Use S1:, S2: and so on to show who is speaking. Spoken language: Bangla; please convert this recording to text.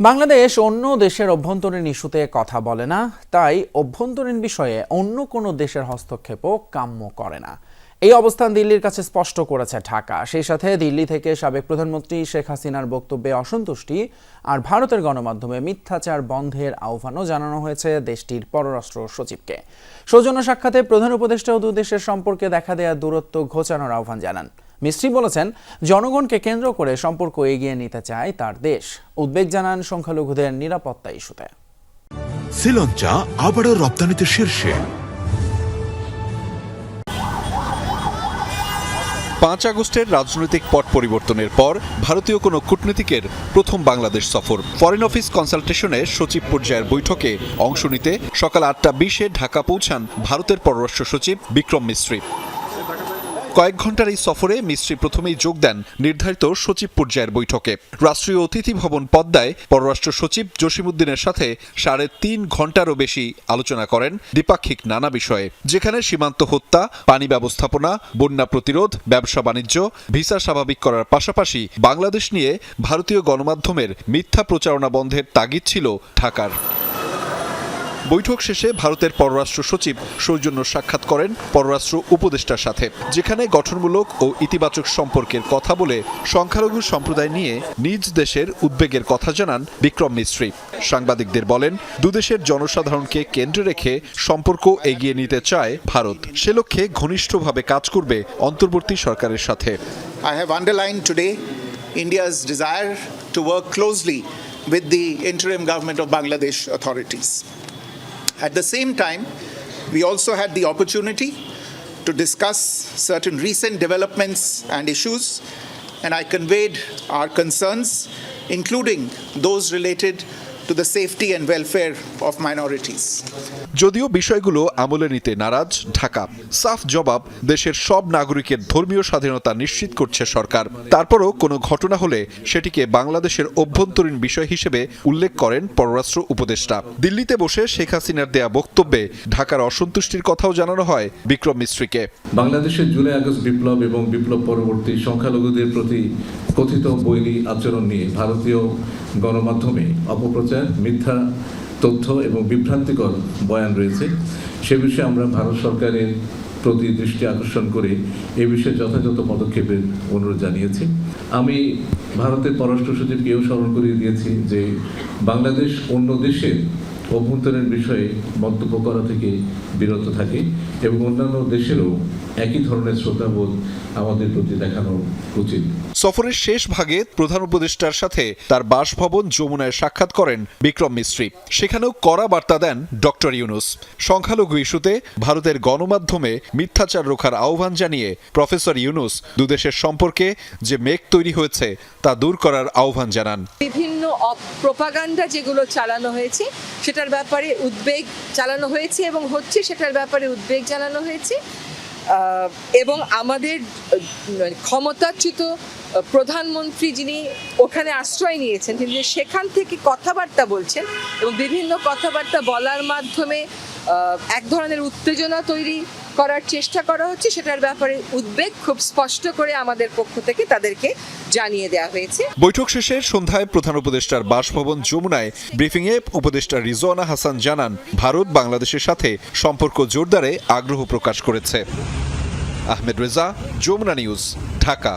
S1: বাংলাদেশ অন্য দেশের অভ্যন্তরীণ ইস্যুতে কথা বলে না, তাই অভ্যন্তরীণ বিষয়ে অন্য কোনো দেশের হস্তক্ষেপও কাম্য করে না। এই অবস্থান দিল্লির কাছে স্পষ্ট করেছে ঢাকা। সেই সাথে দিল্লি থেকে সাবেক প্রধানমন্ত্রী শেখ হাসিনার বক্তব্যে অসন্তুষ্টি আর ভারতের গণমাধ্যমে মিথ্যাচার বন্ধের আহ্বানও জানানো হয়েছে দেশটির পররাষ্ট্র সচিবকে। সৌজন্য সাক্ষাতে প্রধান উপদেষ্টা ও দুদেশের সম্পর্কে দেখা দেয়া দূরত্ব ঘোচানোর আহ্বান জানান। মিস্ত্রি বলেছেন জনগণকে কেন্দ্র করে সম্পর্ক এগিয়ে নিতে চায় তার দেশ। উদ্বেগ জানান সংখ্যালঘুদের নিরাপত্তা ইস্যুতে।
S2: শ্রীলঞ্চা আবারও রপ্তানিতে শীর্ষে।
S3: পাঁচ আগস্টের রাজনৈতিক পট পরিবর্তনের পর ভারতীয় কোনো কূটনীতিকের প্রথম বাংলাদেশ সফর। ফরেন অফিস কনসালটেশনে সচিব পর্যায়ের বৈঠকে অংশ নিতে সকাল আটটা বিশে ঢাকা পৌঁছান ভারতের পররাষ্ট্র সচিব বিক্রম মিস্ত্রি। কয়েক ঘণ্টার এই সফরে মিস্ত্রি প্রথমেই যোগ দেন নির্ধারিত সচিব পর্যায়ের বৈঠকে। রাষ্ট্রীয় অতিথি ভবন পদ্মায় পররাষ্ট্র সচিব জসিমুদ্দিনের সাথে সাড়ে তিন ঘন্টারও বেশি আলোচনা করেন দ্বিপাক্ষিক নানা বিষয়ে, যেখানে সীমান্ত হত্যা, পানি ব্যবস্থাপনা, বন্যা প্রতিরোধ, ব্যবসা বাণিজ্য, ভিসা স্বাভাবিক করার পাশাপাশি বাংলাদেশ নিয়ে ভারতীয় গণমাধ্যমের মিথ্যা প্রচারণা বন্ধের তাগিদ ছিল ঢাকার। বৈঠক শেষে ভারতের পররাষ্ট্র সচিব সৌজন্য সাক্ষাৎ করেন পররাষ্ট্র উপদেষ্টার সাথে, যেখানে গঠনমূলক ও ইতিবাচক সম্পর্কের কথা বলে সংখ্যালঘু সম্প্রদায় নিয়ে নিজ দেশের উদ্বেগের কথা জানান বিক্রম মিস্ত্রি। সাংবাদিকদের বলেন, দুদেশের জনসাধারণকে কেন্দ্রে রেখে সম্পর্ক এগিয়ে নিতে চায় ভারত। সে লক্ষ্যে ঘনিষ্ঠভাবে কাজ করবে অন্তর্বর্তী সরকারের সাথে।
S4: I have underlined today India's desire to work closely with the interim government of Bangladesh authorities. At the same time, we also had the opportunity to discuss certain recent developments and issues, and I conveyed our concerns, including those related to the safety and welfare of minorities.
S3: যদিও বিষয়গুলো আমলে নিতে নারাজ ঢাকা। সাফ জবাব দেশের সব নাগরিকের ধর্মীয় স্বাধীনতা নিশ্চিত করছে সরকার। তারপরও কোনো ঘটনা হলে সেটিকে বাংলাদেশের অভ্যন্তরীণ বিষয় হিসেবে উল্লেখ করেন পররাষ্ট্র উপদেষ্টা। দিল্লিতে বসে শেখ হাসিনার দেয়া বক্তব্যে ঢাকার অসন্তুষ্টির কথাও জানানো হয় বিক্রম মিস্ত্রিকে।
S5: বাংলাদেশের জুলাই আগস্ট বিপ্লব এবং বিপ্লব পরবর্তী সংখ্যালঘুদের প্রতি কথিত বৈরী আচরণ নিয়ে ভারতীয় গণমাধ্যমে অপপ্রচার, মিথ্যা তথ্য এবং বিভ্রান্তিকর বয়ান রয়েছে। সে বিষয়ে আমরা ভারত সরকারের প্রতি দৃষ্টি আকর্ষণ করে এ বিষয়ে যথাযথ পদক্ষেপের অনুরোধ জানিয়েছি। আমি ভারতের পররাষ্ট্র সচিবকেও স্মরণ করিয়ে দিয়েছি যে বাংলাদেশ অন্য দেশের অভ্যন্তরীণ বিষয়ে মন্তব্য করা থেকে বিরত থাকে এবং অন্যান্য দেশেরও একই ধরনের শ্রদ্ধাবোধ আমাদের প্রতি দেখানো উচিত।
S3: সফরের শেষ ভাগে প্রধান উপদেষ্টার সাথে তার বাসভবন যমুনায় সাক্ষাৎ করেন বিক্রম মিস্ত্রি। সেখানেও কড়া বার্তা দেন ডক্টর ইউনুস। সংখ্যালঘু ইস্যুতে ভারতের গণমাধ্যমে মিথ্যাচার রোখার আহ্বান জানিয়ে প্রফেসর ইউনুস দুদেশের সম্পর্কে যে মেঘ তৈরি হয়েছে তা দূর করার আহ্বান জানান।
S6: বিভিন্ন প্রোপাগান্ডা যেগুলো চালানো হয়েছে সেটার ব্যাপারে উদ্বেগ চালানো হয়েছে এবং হচ্ছে সেটার ব্যাপারে উদ্বেগ জানানো হয়েছে। এবং আমাদের ক্ষমতাচ্যুত প্রধানমন্ত্রী যিনি ওখানে আশ্রয় নিয়েছেন, তিনি সেখান থেকে কথাবার্তা বলছেন এবং বিভিন্ন কথাবার্তা বলার মাধ্যমে এক ধরনের উত্তেজনা তৈরি করার চেষ্টা করা হচ্ছে। সেটার ব্যাপারে উদ্বেগ খুব স্পষ্ট করে আমাদের পক্ষ থেকে তাদেরকে জানিয়ে দেওয়া হয়েছে।
S3: বৈঠক শেষে সন্ধ্যায় প্রধান উপদেষ্টার বাসভবন যমুনায় ব্রিফিংয়ে উপদেষ্টা রিজওয়ানা হাসান জানান, ভারত বাংলাদেশের সাথে সম্পর্ক জোরদারে আগ্রহ প্রকাশ করেছে। আহমেদ রেজা, যমুনা নিউজ, ঢাকা।